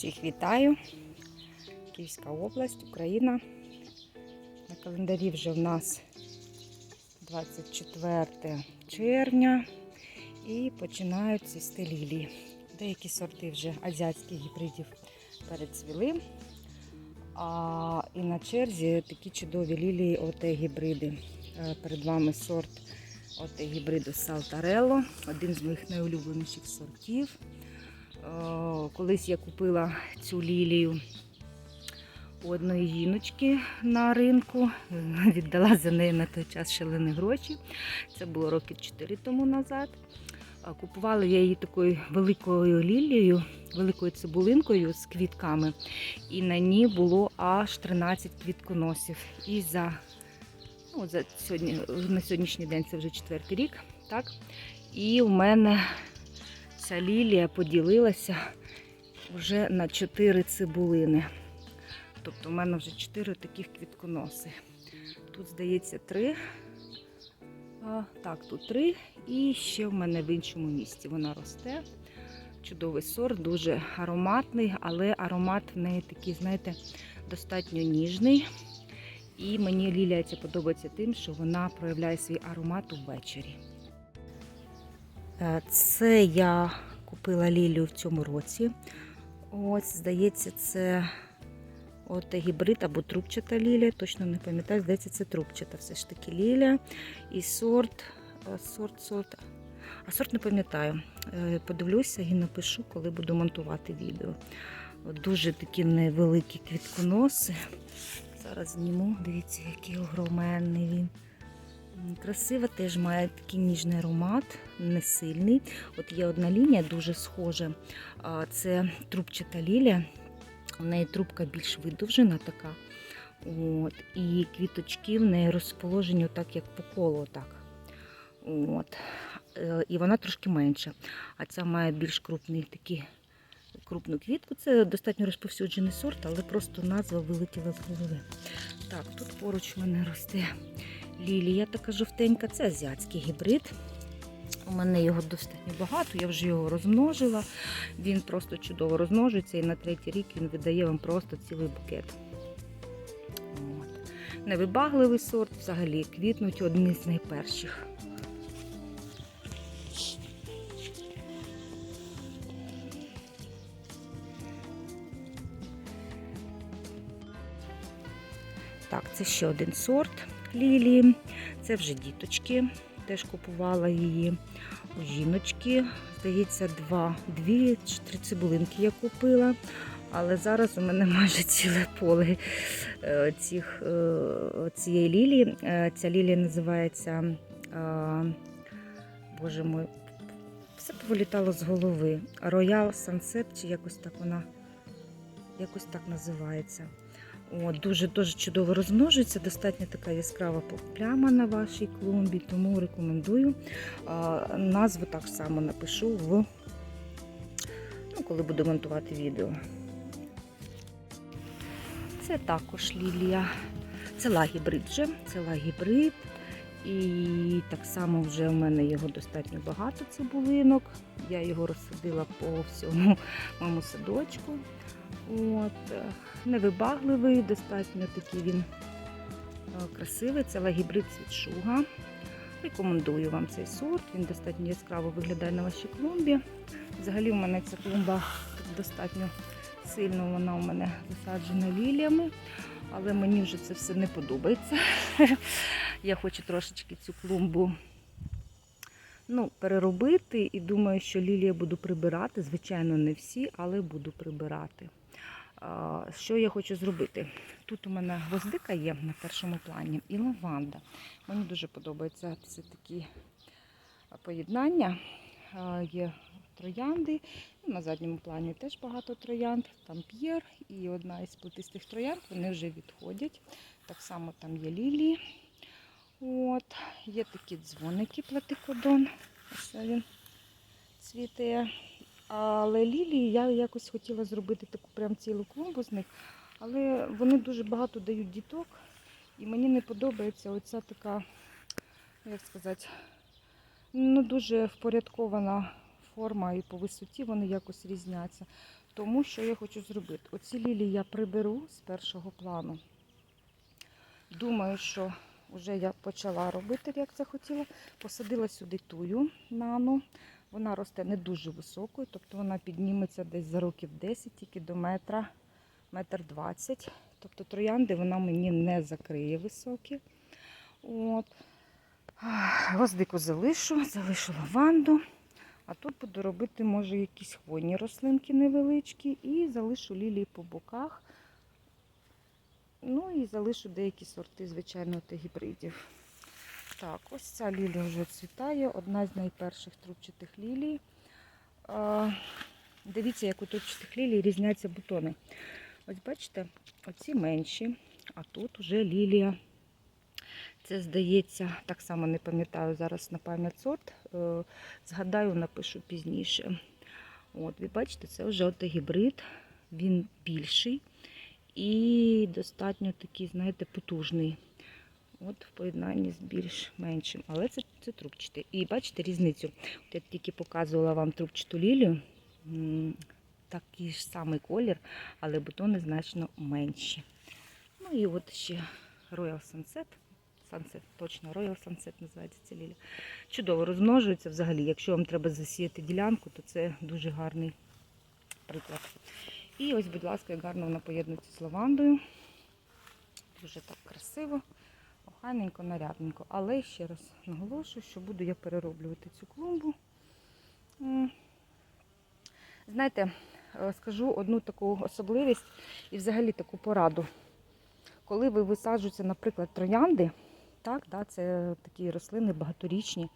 Всіх вітаю. Київська область, Україна. На календарі вже в нас 24 червня і починають цвісти лілії. Деякі сорти вже азіатських гібридів перецвіли. А і на черзі такі чудові лілії оте гібриди. Е, Перед вами сорт оте гібриду Салтарелло, один з моїх найулюбленіших сортів. Е, Колись я купила цю лілію у одної жіночки на ринку. Віддала за неї на той час шалені гроші. Це було років 4 тому назад. Купувала я її такою великою лілією, великою цибулинкою з квітками. І на ній було аж 13 квітконосів. І за, ну, за сьогодні, на сьогоднішній день це вже четвертий рік. Так? І у мене ця лілія поділилася вже на 4 цибулини. Тобто в мене вже 4 таких квітконоси. Тут, здається, 3. А, так, тут 3. І ще в мене в іншому місці вона росте. Чудовий сорт, дуже ароматний, але аромат в неї такий, знаєте, достатньо ніжний. І мені лілія ця подобається тим, що вона проявляє свій аромат увечері. Е, Це я купила лілію в цьому році. Ось, здається, це от гібрид або трубчата лілія. Точно не пам'ятаю, здається, це трубчата все ж таки лілія. І сорт, е, сорт, сорт. А сорт не пам'ятаю. Е, Подивлюся і напишу, коли буду монтувати відео. От Дуже такі невеликі квітконоси. Зараз зніму, дивіться, який огроменний він. Красива теж має такий ніжний аромат, не сильний. От є одна лінія дуже схожа. Це трубчата лілія. У неї трубка більш видовжена така. От, і квіточки в неї розположені так, як по колу. Так. От. Е, І вона трошки менша. А ця має більш крупний такий, крупну квітку. Це достатньо розповсюджений сорт, але просто назва вилетіла з голови. Так, тут поруч в мене росте лілія така жовтенька, це азіатський гібрид. У мене його достатньо багато, я вже його розмножила. Він просто чудово розмножується і на третій рік він видає вам просто цілий букет. От. Невибагливий сорт, взагалі квітнуть одні з найперших. Так, це ще один сорт лілії. Це вже діточки. Теж купувала її у жіночки. Здається, два, дві чи три цибулинки я купила. Але зараз у мене майже ціле поле е, цих, е, цієї лілії. Е, Ця лілія називається, боже мой, все повилітало з голови. Royal Sunset, чи якось так вона якось так називається. О, дуже дуже чудово розмножується, достатньо така яскрава пляма на вашій клумбі, тому рекомендую. Назву так само напишу в ну, коли буду монтувати відео. Це також лілія. Це лагібрид вже, це лагібрид. І так само вже в мене його достатньо багато цибулинок. Я його розсадила по всьому моєму садочку. От, е, невибагливий, достатньо такий він е, красивий. Це лагібрид світшуга. Рекомендую вам цей сорт. Він достатньо яскраво виглядає на вашій клумбі. Взагалі, у мене ця клумба достатньо сильно вона у мене засаджена ліліями, але мені вже це все не подобається. Я хочу трошечки цю клумбу ну, переробити і думаю, що лілія буду прибирати. Звичайно, не всі, але буду прибирати. Що я хочу зробити? Тут у мене гвоздика є на першому плані і лаванда. Мені дуже подобаються ці такі поєднання. Є троянди. На задньому плані теж багато троянд. Там п'єр і одна із плетистих троянд, вони вже відходять. Так само там є лілії. От, Є такі дзвоники платикодон. Ось він цвіте. Але лілії я якось хотіла зробити таку прям цілу клумбу з них. Але вони дуже багато дають діток. І мені не подобається оця така, як сказати, ну дуже впорядкована форма і по висоті вони якось різняться. Тому що я хочу зробити. Оці лілії я приберу з першого плану. Думаю, що вже я почала робити, як захотіла. Посадила сюди тую нану. Вона росте не дуже високою, тобто вона підніметься десь за років 10, тільки до метра, метр 20. Тобто троянди вона мені не закриє високі. От. Гвоздику залишу, залишу лаванду. А тут буду робити, може, якісь хвойні рослинки невеличкі і залишу лілії по боках. Ну і залишу деякі сорти, звичайно, та гібридів. Так, ось ця лілія вже цвітає, одна з найперших трубчатих лілій. Дивіться, як у трубчатих лілій різняться бутони. Ось бачите, оці менші, а тут вже лілія. Це, здається, так само не пам'ятаю зараз на пам'ять сорт. Е, Згадаю, напишу пізніше. От, ви бачите, це вже от гібрид, він більший і достатньо такий, знаєте, потужний. От в поєднанні з більш меншим. Але це, це трубчатий. І бачите різницю. От я тільки показувала вам трубчату лілію. Такий ж самий колір, але бутони значно менші. Ну і от ще Royal Sunset. Sunset, точно, Royal Sunset називається ця лілія. Чудово розмножується взагалі. Якщо вам треба засіяти ділянку, то це дуже гарний приклад. І ось, будь ласка, як гарно вона поєднується з лавандою. Дуже так красиво, охайненько, нарядненько. Але ще раз наголошую, що буду я перероблювати цю клумбу. Знаєте, е, скажу одну таку особливість і взагалі таку пораду. Коли ви висаджуєте, наприклад, троянди, так, да, це такі рослини багаторічні,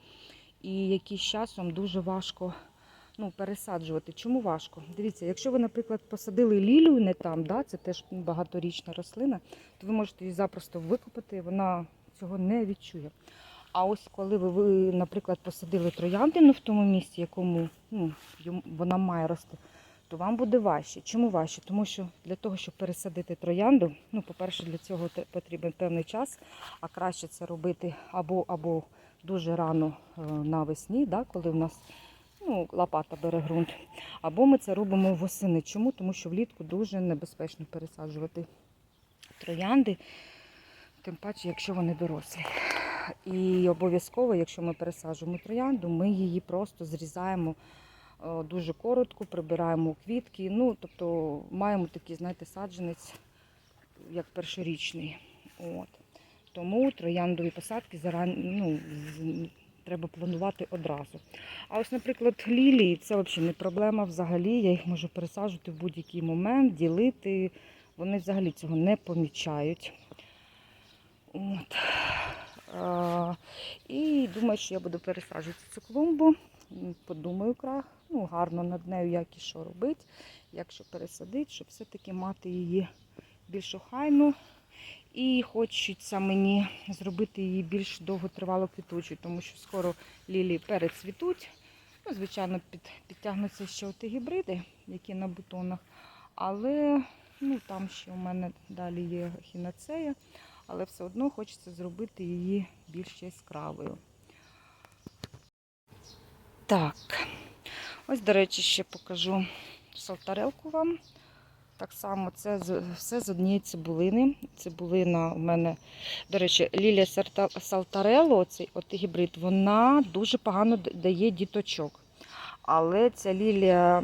і які з часом дуже важко ну, пересаджувати. Чому важко? Дивіться, якщо ви, наприклад, посадили лілію не там, да, це теж багаторічна рослина, то ви можете її запросто викопати, вона цього не відчує. А ось коли ви, ви наприклад, посадили трояндину в тому місці, якому ну, вона має рости, то вам буде важче. Чому важче? Тому що для того, щоб пересадити троянду, ну, по-перше, для цього потрібен певний час, а краще це робити або, або дуже рано е, навесні, да, коли в нас ну, лопата бере ґрунт. Або ми це робимо восени. Чому? Тому що влітку дуже небезпечно пересаджувати троянди, тим паче, якщо вони дорослі. І обов'язково, якщо ми пересаджуємо троянду, ми її просто зрізаємо е, дуже коротко, прибираємо квітки. Ну, тобто маємо такий, знаєте, саджанець, як першорічний. От. Тому трояндові посадки заран... ну, треба планувати одразу. А ось, наприклад, лілії це взагалі не проблема взагалі. Я їх можу пересаджувати в будь-який момент, ділити. Вони взагалі цього не помічають. От. А, і думаю, що я буду пересаджувати цю клумбу. Подумаю крах, ну, гарно над нею, як і що робити, як що пересадити, щоб все-таки мати її більш охайну. І хочеться мені зробити її більш довготривало квітучою, тому що скоро лілії перецвітуть. Ну, звичайно, під, підтягнуться ще оті гібриди, які на бутонах. Але ну, там ще у мене далі є хінацея, але все одно хочеться зробити її більш яскравою. Так, ось, до речі, ще покажу салтарелку вам. Так само це все з однієї цибулини. Цибулина у мене, до речі, Лілія Салтарело, оцей от гібрид, вона дуже погано дає діточок. Але ця лілія,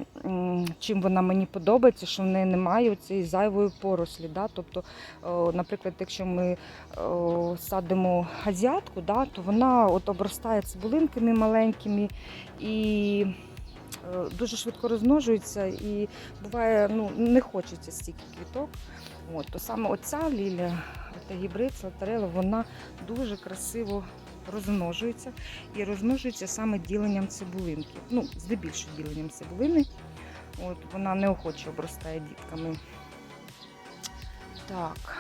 чим вона мені подобається, що в неї немає цієї зайвої порослі. Да? Тобто, наприклад, якщо ми садимо азіатку, да, то вона от обростає цибулинками маленькими і дуже швидко розмножується і буває, ну, не хочеться стільки квіток. От, то саме оця лілія, та гібрид Салтарела, вона дуже красиво розмножується і розмножується саме діленням цибулинки. Ну, здебільшого діленням цибулини. От, вона неохоче обростає дітками. Так.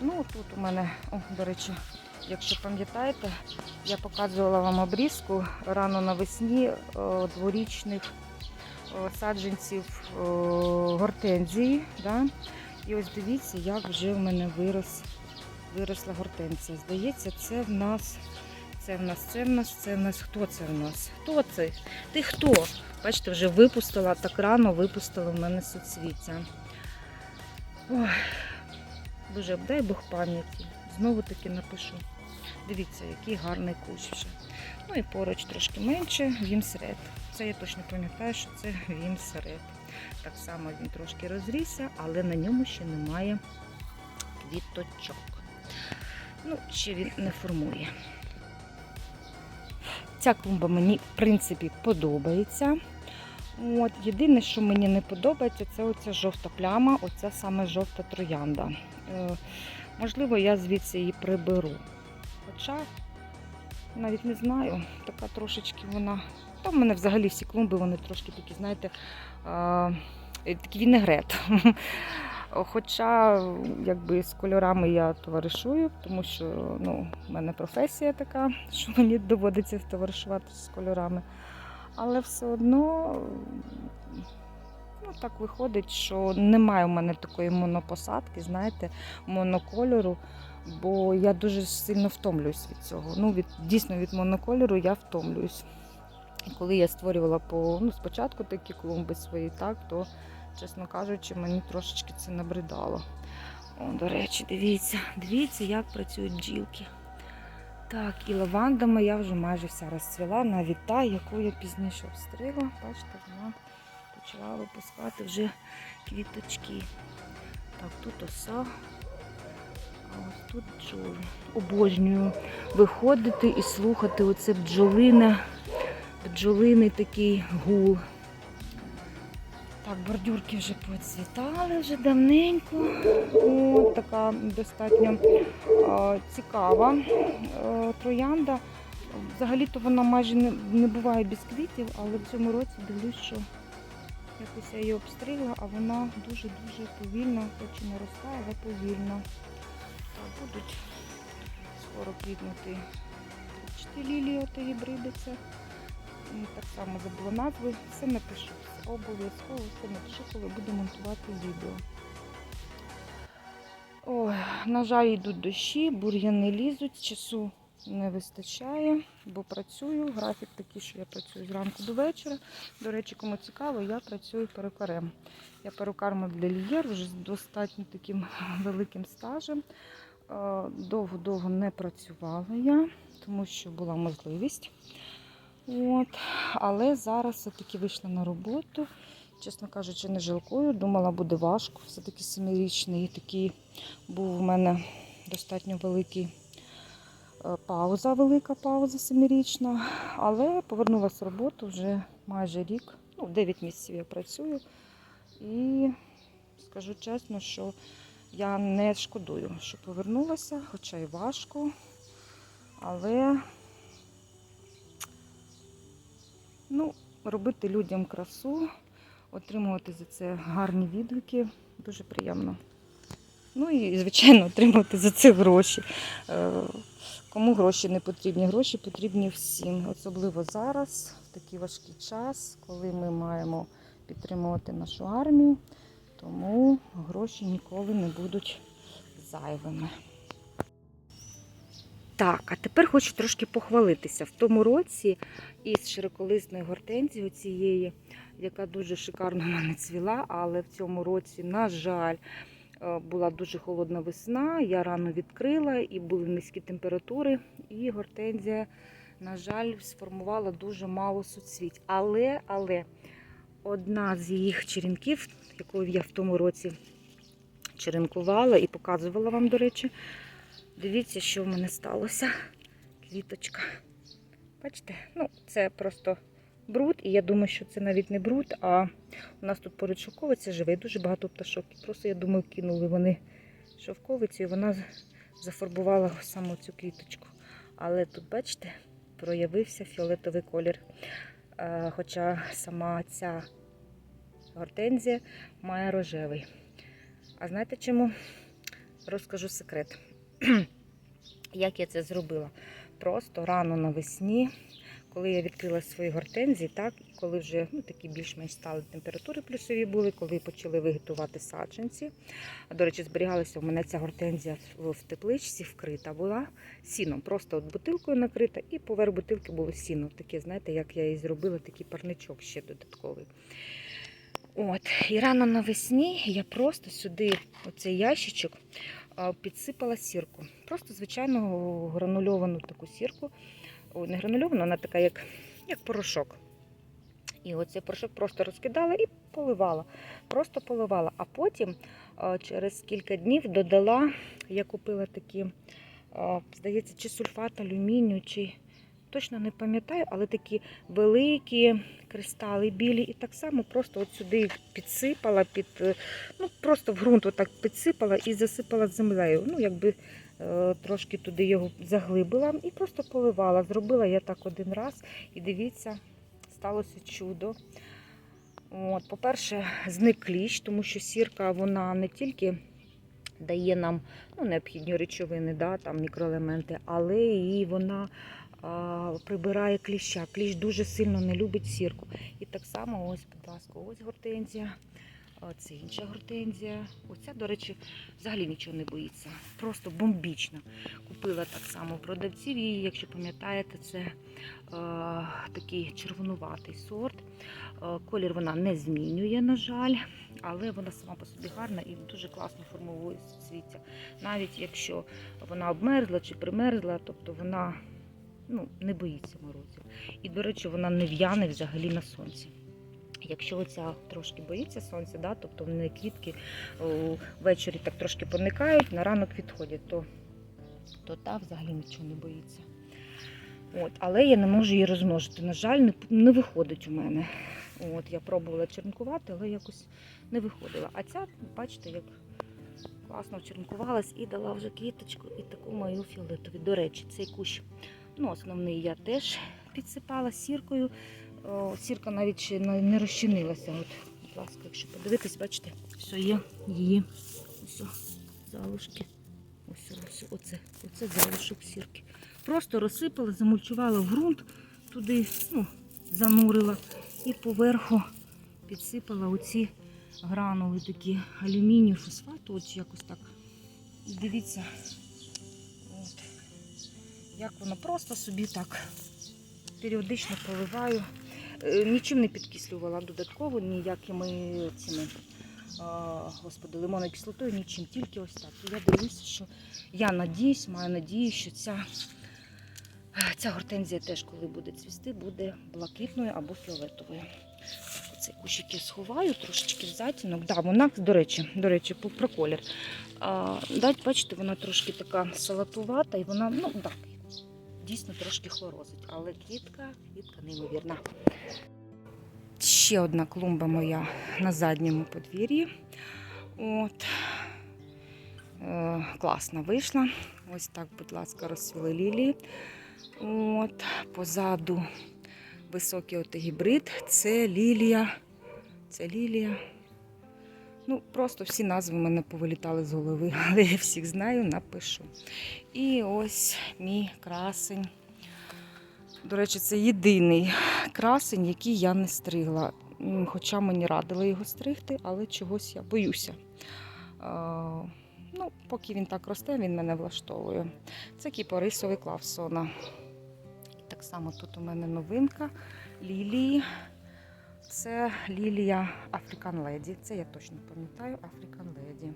Ну, тут у мене, о, до речі, якщо пам'ятаєте, я показувала вам обрізку рано навесні е, дворічних е, саджанців е, гортензії. Да? І ось дивіться, як вже в мене вирос, виросла гортензія. Здається, це в нас Це в нас, це в нас, це в нас. Хто це в нас? Хто це? Ти хто? Бачите, вже випустила, так рано випустила в мене соцвіття. Ой, Боже, дай Бог пам'яті. Знову таки напишу. Дивіться, який гарний кущ вже. Ну і поруч трошки менше, вімсред. Це я точно пам'ятаю, що це вімсред. Так само він трошки розрісся, але на ньому ще немає квіточок. Ну, ще він не формує. Ця клумба мені, в принципі, подобається. От, єдине, що мені не подобається, це оця жовта пляма, оця саме жовта троянда. Е, можливо, я звідси її приберу. Хоча навіть не знаю, така трошечки вона. Та в мене взагалі всі клумби, вони трошки такі, знаєте, е, такий вінегрет. Хоча якби з кольорами я товаришую, тому що ну, в мене професія така, що мені доводиться товаришувати з кольорами. Але все одно ну, так виходить, що немає в мене такої монопосадки, знаєте, монокольору, бо я дуже сильно втомлююсь від цього. Ну, від, дійсно від монокольору я втомлююсь. Коли я створювала по, ну, спочатку такі клумби свої, так, то, чесно кажучи, мені трошечки це набридало. О, до речі, дивіться, дивіться, як працюють бджілки. Так, і лаванда моя вже майже вся розцвіла, навіть та, яку я пізніше обстригла. Бачите, вона почала випускати вже квіточки. Так, тут оса, ось тут бджоли. Обожнюю виходити і слухати оце бджолине, бджолиний такий гул. Так, бордюрки вже поцвітали вже давненько. От така достатньо е, цікава е, троянда. Взагалі-то вона майже не, не буває без квітів, але в цьому році дивлюсь, що якось я її обстригла, а вона дуже-дуже повільно, хоч і наростає, але повільно. Будуть скоро квітнути лілії отої бридиться. І так само забула назви. Все напишу. Обов'язково все напишу, коли буду монтувати відео. Ой, на жаль, йдуть дощі, бур'яни лізуть, часу не вистачає, бо працюю. Графік такий, що я працюю зранку до вечора. До речі, кому цікаво, я працюю перукарем. Я перукар модельєр вже з достатньо таким великим стажем. Е, Довго-довго не працювала я, тому що була можливість. От. Але зараз все-таки вийшла на роботу. Чесно кажучи, не жалкую. Думала, буде важко. Все-таки семирічний такий був у мене достатньо великий е, пауза, велика пауза семирічна. Але повернулася з роботи вже майже рік. Ну, 9 місяців я працюю. І скажу чесно, що я не шкодую, що повернулася, хоча й важко. Але Ну, робити людям красу, отримувати за це гарні відгуки дуже приємно. Ну і, звичайно, отримувати за це гроші. Е, Кому гроші не потрібні? Гроші потрібні всім, особливо зараз, в такий важкий час, коли ми маємо підтримувати нашу армію, тому гроші ніколи не будуть зайвими. Так, а тепер хочу трошки похвалитися. В тому році із широколисної гортензії, цієї, яка дуже шикарно в мене цвіла, але в цьому році, на жаль, е, була дуже холодна весна, я рано відкрила і були низькі температури, і гортензія, на жаль, сформувала дуже мало суцвіть. Але, але одна з їх черенків, яку я в тому році черенкувала і показувала вам, до речі, Дивіться, що в мене сталося. Квіточка. Бачите? Ну, це просто бруд, і я думаю, що це навіть не бруд, а у нас тут поруч шовковиця живе, дуже багато пташок. Просто, я думаю, кинули вони шовковицю, і вона зафарбувала саме цю квіточку. Але тут, бачите, проявився фіолетовий колір. Е, Хоча сама ця гортензія має рожевий. А знаєте чому? Розкажу секрет. Як я це зробила? Просто рано навесні, коли я відкрила свої гортензії, так, коли вже ну, такі більш-менш стали температури плюсові були, коли почали виготувати саджанці. До речі, зберігалася у мене ця гортензія в, в тепличці, вкрита була сіном. Просто от бутилкою накрита, і поверх бутилки було сіно. Таке, знаєте, як я її зробила, такий парничок ще додатковий. От, і рано навесні я просто сюди, оцей ящичок, підсипала сірку. Просто звичайну гранульовану таку сірку. О, не гранульована, вона така, як, як порошок. І оцей порошок просто розкидала і поливала. Просто поливала. А потім через кілька днів додала, я купила такі, здається, чи сульфат алюмінію, чи точно не пам'ятаю, але такі великі кристали білі. І так само просто от сюди підсипала, під, е, ну, просто в ґрунт отак підсипала і засипала землею. Ну, якби е, трошки туди його заглибила і просто поливала. Зробила я так один раз. І дивіться, сталося чудо. От, по-перше, зник кліщ, тому що сірка вона не тільки дає нам ну, необхідні речовини, да, там, мікроелементи, але і вона прибирає кліща. Кліщ дуже сильно не любить сірку. І так само, ось, будь ласка, ось гортензія. Це інша гортензія. Оця, до речі, взагалі нічого не боїться. Просто бомбічна. Купила так само продавців її, якщо пам'ятаєте, це е, такий червонуватий сорт. Колір вона не змінює, на жаль, але вона сама по собі гарна і дуже класно формує свіття. Навіть якщо вона обмерзла чи примерзла, тобто вона ну, не боїться морозів. І, до речі, вона не в'яне взагалі на сонці. Якщо оця трошки боїться сонця, да, тобто в неї квітки ввечері так трошки поникають, на ранок відходять, то, то та взагалі нічого не боїться. От, але я не можу її розмножити. На жаль, не, не виходить у мене. От, я пробувала черенкувати, але якось не виходила. А ця, бачите, як класно черенкувалась і дала вже квіточку і таку мою фіолетову. До речі, цей кущ ну, основний я теж підсипала сіркою. О, сірка навіть ще не розчинилася. От, будь ласка, якщо подивитись, бачите, все є її ось, залишки. Ось, ось, оце, оце залишок сірки. Просто розсипала, замульчувала в ґрунт, туди ну, занурила і поверху підсипала оці гранули такі алюмінію, фосфату, от якось так. Дивіться, як воно просто собі так періодично проливаю. Е, Нічим не підкислювала додатково, ніякими цими, господи, лимонною кислотою, нічим, тільки ось так. І я дивлюся, що я надіюсь, маю надію, що ця, ця гортензія теж, коли буде цвісти, буде блакитною або фіолетовою. Оцей кущик я сховаю, трошечки в затінок. Да, вона, до речі, до речі, про колір. А, бачите, вона трошки така салатувата і вона, ну так, дійсно трошки хлорозить. Але квітка, квітка неймовірна. Ще одна клумба моя на задньому подвір'ї. От. Е, класно вийшла. Ось так, будь ласка, розцвіли лілії. От, позаду високий от гібрид. Це лілія. Це лілія. Ну, просто всі назви мене повилітали з голови, але я всіх знаю, напишу. І ось мій красень. До речі, це єдиний красень, який я не стригла. Хоча мені радили його стригти, але чогось я боюся. Ну, поки він так росте, він мене влаштовує. Це кіпарисовий клавсона. Так само тут у мене новинка лілії. Це лілія African Lady. Це я точно пам'ятаю African Lady.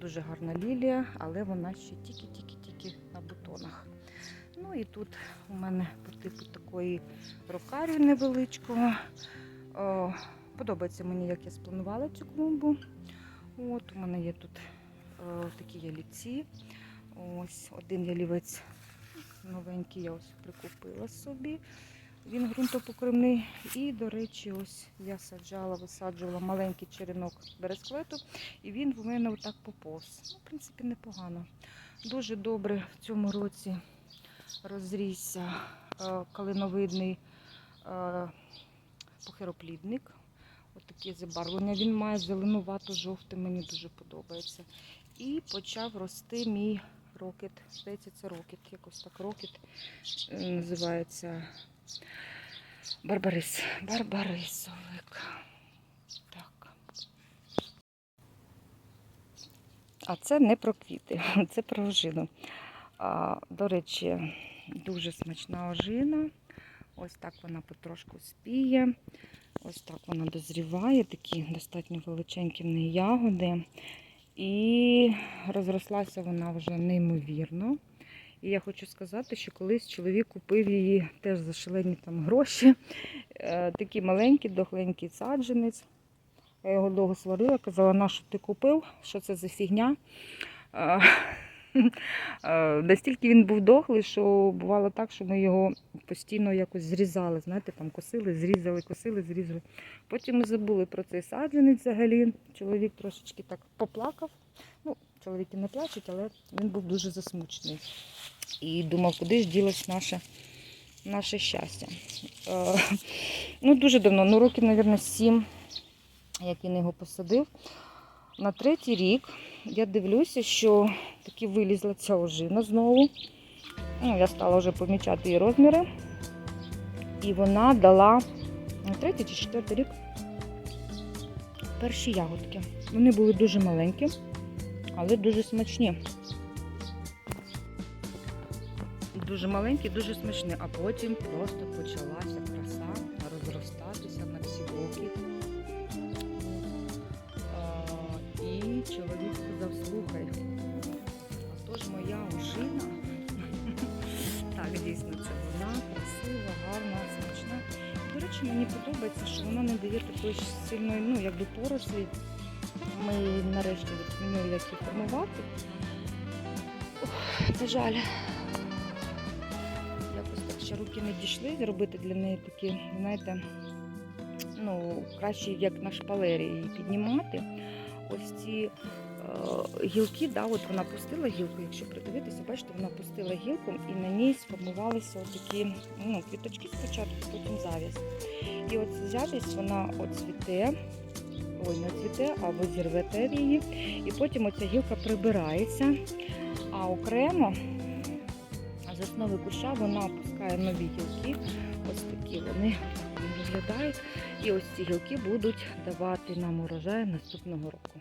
Дуже гарна лілія, але вона ще тільки-тільки-тільки на бутонах. Ну і тут у мене по типу такої рокарію невеличкого. О, подобається мені, як я спланувала цю клумбу. От у мене є тут о, такі ялівці. Ось один ялівець новенький, я ось прикупила собі. Він ґрунтопокривний. І, до речі, ось я саджала, висаджувала маленький черенок бересклету, і він в мене отак поповз. Ну, в принципі, непогано. Дуже добре в цьому році розрісся е, калиновидний е, похироплідник. Ось таке забарвлення. Він має зеленувато-жовте, мені дуже подобається. І почав рости мій рокет. Здається, це рокет. Якось так рокет називається. Барбарис. Барбарисовик. Так. А це не про квіти, це про ожину. А, до речі, дуже смачна ожина. Ось так вона потрошку спіє. Ось так вона дозріває, такі достатньо величенькі в неї ягоди. І розрослася вона вже неймовірно. І я хочу сказати, що колись чоловік купив її теж за шалені там гроші. Е, Такий маленький, дохленький саджанець. Я його довго сварила, казала, на що ти купив, що це за фігня. Е, е, Настільки він був дохлий, що бувало так, що ми його постійно якось зрізали. Знаєте, там косили, зрізали, косили, зрізали. Потім ми забули про цей саджанець взагалі. Чоловік трошечки так поплакав. Ну, чоловіки не плачуть, але він був дуже засмучений. І думав, куди ж ділось наше, наше щастя. Е, ну, дуже давно, ну років, мабуть, сім, як він його посадив. На третій рік я дивлюся, що таки вилізла ця ожина знову. Ну, я стала вже помічати її розміри. І вона дала на третій чи четвертий рік перші ягодки. Вони були дуже маленькі, але дуже смачні. Дуже маленькі, дуже смачні, а потім просто почалася краса розростатися на всі боки. І чоловік сказав, слухай, а то ж моя ожина. Так, дійсно, це вона красива, гарна, смачна. До речі, мені подобається, що вона не дає такої сильної, ну, якби порослі. Ми нарешті відмінили, як її формувати. На жаль, якось так ще руки не дійшли зробити для неї такі, знаєте, ну, краще як на шпалері її піднімати. Ось ці е, гілки, да, от вона пустила гілку, якщо придивитися, бачите, вона пустила гілку і на ній сформувалися такі ну, квіточки спочатку, потім завість. І от ця завість, вона от цвіте, не цвіте, а ви зірвете її. І потім оця гілка прибирається, а окремо з основи куща вона опускає нові гілки. Ось такі вони виглядають. І ось ці гілки будуть давати нам урожай наступного року.